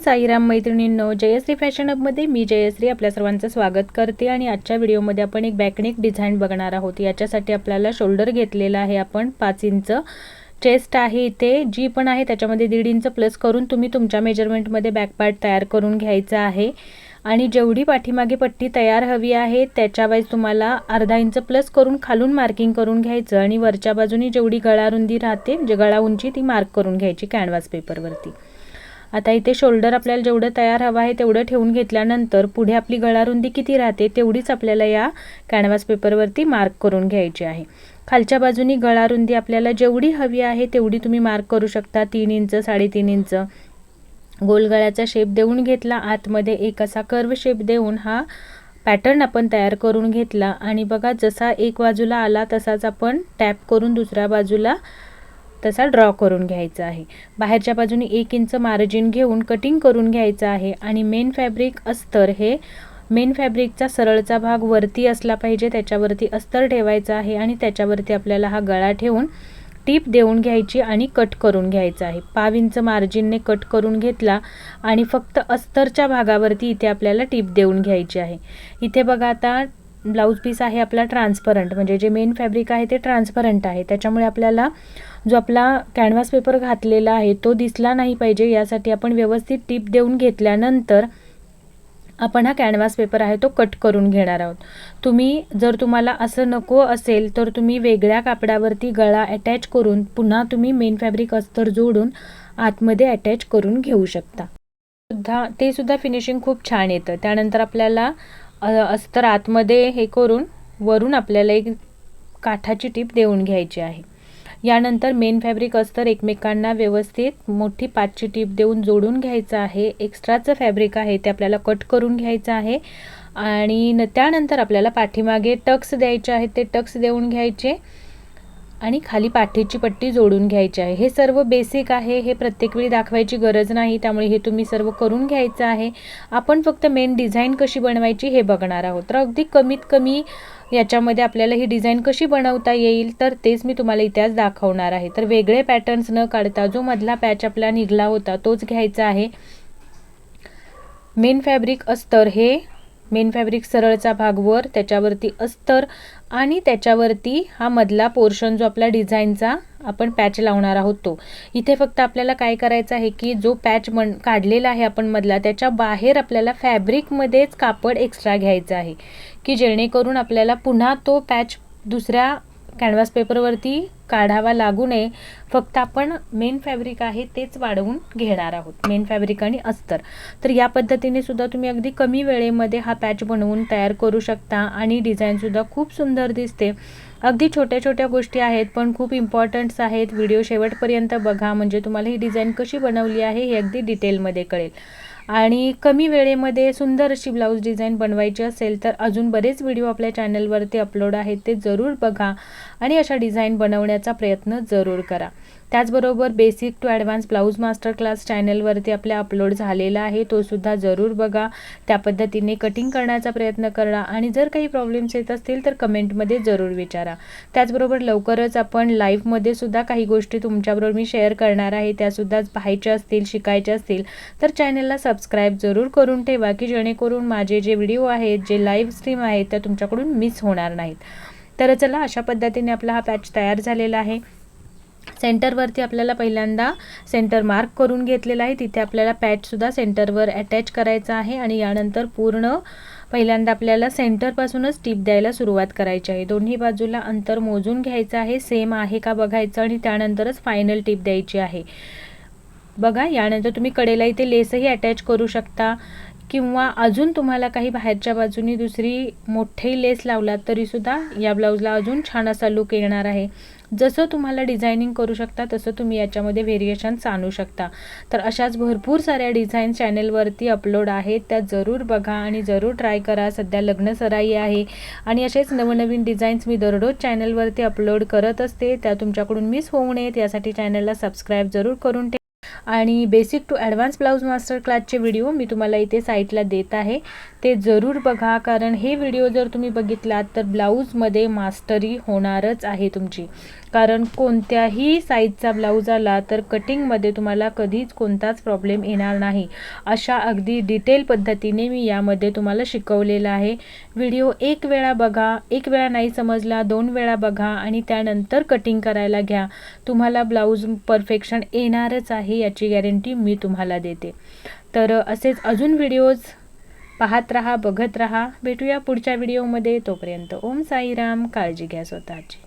साईराम मैत्रिणींनो जयश्री फॅशन अपमध्ये मी जयश्री आपल्या सर्वांचं स्वागत करते आणि आजच्या व्हिडिओमध्ये आपण एक बॅकनेक डिझाईन बघणार आहोत. याच्यासाठी आपल्याला शोल्डर घेतलेला आहे आपण पाच इंच. चेस्ट आहे इथे जी पण आहे त्याच्यामध्ये दीड इंच प्लस करून तुम्ही तुमच्या मेजरमेंटमध्ये बॅकपॅट तयार करून घ्यायचा आहे. आणि जेवढी पाठीमागे पट्टी तयार हवी आहे त्याच्या वाईज तुम्हाला अर्धा इंच प्लस करून खालून मार्किंग करून घ्यायचं आणि वरच्या बाजूनी जेवढी गळा रुंदी राहते जे गळा उंची ती मार्क करून घ्यायची कॅनव्हास पेपरवरती आता इथे शोल्डर आपल्याला जेवढं तयार हवं आहे तेवढं ठेवून घेतल्यानंतर पुढे आपली गळारुंदी किती राहते तेवढीच आपल्याला या कॅनव्हास पेपरवरती मार्क करून घ्यायची आहे. खालच्या बाजूनी गळारुंदी आपल्याला जेवढी हवी आहे तेवढी तुम्ही मार्क करू शकता. तीन इंच साडेतीन इंच. गोलगळ्याचा शेप देऊन घेतला. आतमध्ये एक असा कर्व शेप देऊन हा पॅटर्न आपण तयार करून घेतला. आणि बघा जसा एक बाजूला आला तसाच आपण टॅप करून दुसऱ्या बाजूला तसा ड्रॉ करून घ्यायचा आहे. बाहेरच्या बाजूने एक इंच मार्जिन घेऊन कटिंग करून घ्यायचं आहे आणि मेन फॅब्रिक अस्तर हे मेन फॅब्रिकचा सरळचा भाग वरती असला पाहिजे त्याच्यावरती अस्तर ठेवायचा आहे आणि त्याच्यावरती आपल्याला हा गळा ठेवून टीप देऊन घ्यायची आणि कट करून घ्यायचा आहे. पाव इंच मार्जिनने कट करून घेतला आणि फक्त अस्तरच्या भागावरती इथे आपल्याला टीप देऊन घ्यायची आहे. इथे बघा आता ब्लाऊज पीस आहे आपला ट्रान्सपरंट म्हणजे जे मेन फॅब्रिक आहे ते ट्रान्सपरंट आहे. त्याच्यामुळे आपल्याला जो आपला कॅनव्हास पेपर घातलेला आहे तो दिसला नाही पाहिजे. यासाठी आपण व्यवस्थित टीप देऊन घेतल्यानंतर आपण हा कॅनव्हास पेपर आहे तो कट करून घेणार आहोत. तुम्ही जर तुम्हाला असं नको असेल तर तुम्ही वेगळ्या कापडावरती गळा अटॅच करून पुन्हा तुम्ही मेन फॅब्रिक अस्तर जोडून आतमध्ये अटॅच करून घेऊ शकता. सुद्धा ते सुद्धा फिनिशिंग खूप छान येतं. त्यानंतर आपल्याला अस्तर आतमध्ये हे करून वरून आपल्याला एक काठाची टीप देऊन घ्यायची आहे. यानंतर मेन फॅब्रिक अस्तर एकमेकांना व्यवस्थित मोठी पाचची टीप देऊन जोडून घ्यायचं आहे. एक्स्ट्राचं फॅब्रिक आहे ते आपल्याला कट करून घ्यायचं आहे. आणि न त्यानंतर आपल्याला पाठीमागे टक्स द्यायचे आहेत. ते टक्स देऊन घ्यायचे. आणि खाली पाठीची पट्टी जोडून घ्यायची आहे. हे सर्व बेसिक आहे. हे प्रत्येक वेळी दाखवायची गरज नाही. त्यामुळे हे तुम्ही सर्व करून घ्यायचं आहे. आपण फक्त मेन डिझाईन कशी बनवायची हे बघणार आहोत. तर अगदी कमीत कमी याच्यामध्ये आपल्याला ही डिझाईन कशी बनवता येईल तर तेच मी तुम्हाला इतिहास दाखवणार आहे. तर वेगळे पॅटर्न्स न काढता जो मधला पॅच आपला निघला होता तोच घ्यायचा आहे. मेन फॅब्रिक अस्तर हे मेन फॅब्रिक सरळचा भाग वर त्याच्यावरती अस्तर आणि त्याच्यावरती हा मधला पोर्शन जो आपला डिझाईनचा आपण पॅच लावणार आहोत तो. इथे फक्त आपल्याला काय करायचं आहे की जो पॅच मन काढलेला आहे आपण मधला त्याच्या बाहेर आपल्याला फॅब्रिकमध्येच कापड एक्स्ट्रा घ्यायचं आहे. की जेणेकरून आपल्याला पुन्हा तो पॅच दुसऱ्या कॅनव्हास पेपरवरती काढावा लागू नये. फक्त आपण मेन फॅब्रिक आहे तेच वाढवून घेणार आहोत. मेन फॅब्रिक आणि अस्तर. तर या पद्धतीने सुद्धा तुम्ही अगदी कमी वेळेमध्ये हा पॅच बनवून तयार करू शकता आणि डिझाईनसुद्धा खूप सुंदर दिसते. अगदी छोट्या छोट्या गोष्टी आहेत पण खूप इम्पॉर्टंट्स आहेत. व्हिडिओ शेवटपर्यंत बघा म्हणजे तुम्हाला ही डिझाईन कशी बनवली आहे हे अगदी डिटेलमध्ये कळेल. आणि कमी वेळेमध्ये सुंदर अशी ब्लाऊज डिझाईन बनवायची असेल तर अजून बरेच व्हिडिओ आपल्या चॅनलवरती अपलोड आहेत ते जरूर बघा आणि अशा डिझाईन बनवण्याचा प्रयत्न जरूर करा. त्याचबरोबर basic to advance blouse master class चॅनलवरती आपल्या अपलोड झालेला आहे. तो सुद्धा जरूर बघा. त्या पद्धतीने कटिंग करण्याचा प्रयत्न करा. आणि जर काही प्रॉब्लेम्स येत असतील तर कमेंटमध्ये जरूर विचारा. त्याचबरोबर लवकरच आपण लाईव्हमध्ये सुद्धा काही गोष्टी तुमच्याबरोबर मी शेअर करणार आहे. त्यासुद्धा पाहायच्या असतील शिकायच्या असतील तर चॅनलला सबस्क्राईब जरूर करून ठेवा की जेणेकरून माझे जे व्हिडिओ आहेत जे लाईव्ह स्ट्रीम आहेत त्या तुमच्याकडून मिस होणार नाहीत. तर चला अशा पद्धतीने आपला हा पॅच तयार झालेला आहे. सेंटरवरती आपल्याला पहिल्यांदा सेंटर मार्क करून घेतलेला आहे. तिथे आपल्याला पॅचसुद्धा सेंटरवर अटॅच करायचा आहे आणि यानंतर पूर्ण पहिल्यांदा आपल्याला सेंटरपासूनच टीप द्यायला सुरुवात करायची आहे. दोन्ही बाजूला अंतर मोजून घ्यायचं आहे. सेम आहे का बघायचं आणि त्यानंतरच फायनल टीप द्यायची आहे. बघा यानंतर तुम्ही कडेला इथे लेसही अटॅच करू शकता. किंवा अजून तुम्हाला काही बाहेरच्या बाजूनी दुसरी मोठे लेस लावलात तरीसुद्धा या ब्लाऊजला अजून छान असा लुक येणार आहे. जसं तुम्हाला डिझायनिंग करू शकता तसं तुम्ही याच्यामध्ये व्हेरिएशन्स आणू शकता. तर अशाच भरपूर साऱ्या डिझाईन चॅनेलवरती अपलोड आहेत. त्या जरूर बघा आणि जरूर ट्राय करा. सध्या लग्न सराई आहे आणि असेच नवनवीन डिझाईन्स मी दररोज चॅनलवरती अपलोड करत असते. त्या तुमच्याकडून मिस होऊ नयेत. यासाठी चॅनलला सबस्क्राईब जरूर करून ठेवा. आणि basic to advance blouse master क्लासचे व्हिडिओ मी तुम्हाला इथे साईटला देत आहे. ते जरूर बघा कारण हे व्हिडिओ जर तुम्ही बघितलात तर ब्लाऊजमध्ये मास्टरी होणारच आहे तुमची. कारण कोणत्याही साईजचा ब्लाऊज आला तर कटिंगमध्ये तुम्हाला कधीच कोणताच प्रॉब्लेम येणार नाही. अशा अगदी डिटेल पद्धतीने मी यामध्ये तुम्हाला शिकवलेलं आहे. व्हिडिओ एक वेळा बघा एक वेळा नाही समजला दोन वेळा बघा आणि त्यानंतर कटिंग करायला घ्या. तुम्हाला ब्लाऊज परफेक्शन येणारच आहे याची गॅरंटी मी तुम्हाला देते. तर असेच अजून व्हिडिओज पाहत राहा बघत राहा. भेटूया पुढच्या व्हिडिओमध्ये तोपर्यंत ओम साईराम. काळजी घ्या स्वतःची.